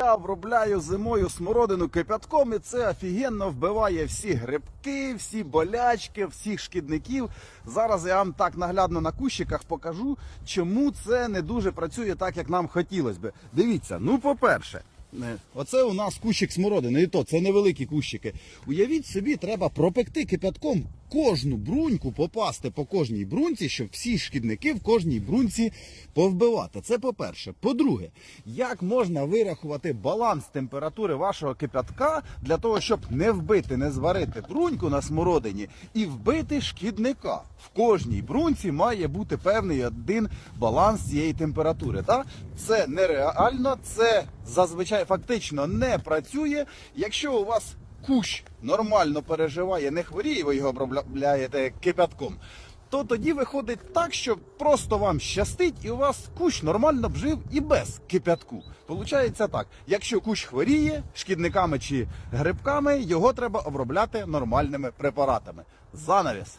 Я обробляю зимою смородину кипятком, і це офігенно вбиває всі грибки, всі болячки, всіх шкідників. Зараз я вам так наглядно на кущиках покажу, чому це не дуже працює так, як нам хотілося би. Дивіться, ну по-перше. е, Оце у нас кущик смородини, і то це невеликі кущики. Уявіть собі, треба пропекти кипятком кожну бруньку, попасти по кожній бруньці, щоб всі шкідники в кожній бруньці повбивати. Це по-перше. По-друге, як можна вирахувати баланс температури вашого кипятка для того, щоб не вбити, не зварити бруньку на смородині і вбити шкідника. В кожній бруньці має бути певний один баланс цієї температури. Так? Це нереально, це зазвичай фактично не працює. Якщо у вас кущ нормально переживає, не хворіє, ви його обробляєте кипятком, то тоді виходить так, що просто вам щастить, і у вас кущ нормально б жив і без кипятку. Получається так: якщо кущ хворіє шкідниками чи грибками, його треба обробляти нормальними препаратами. Занавіс.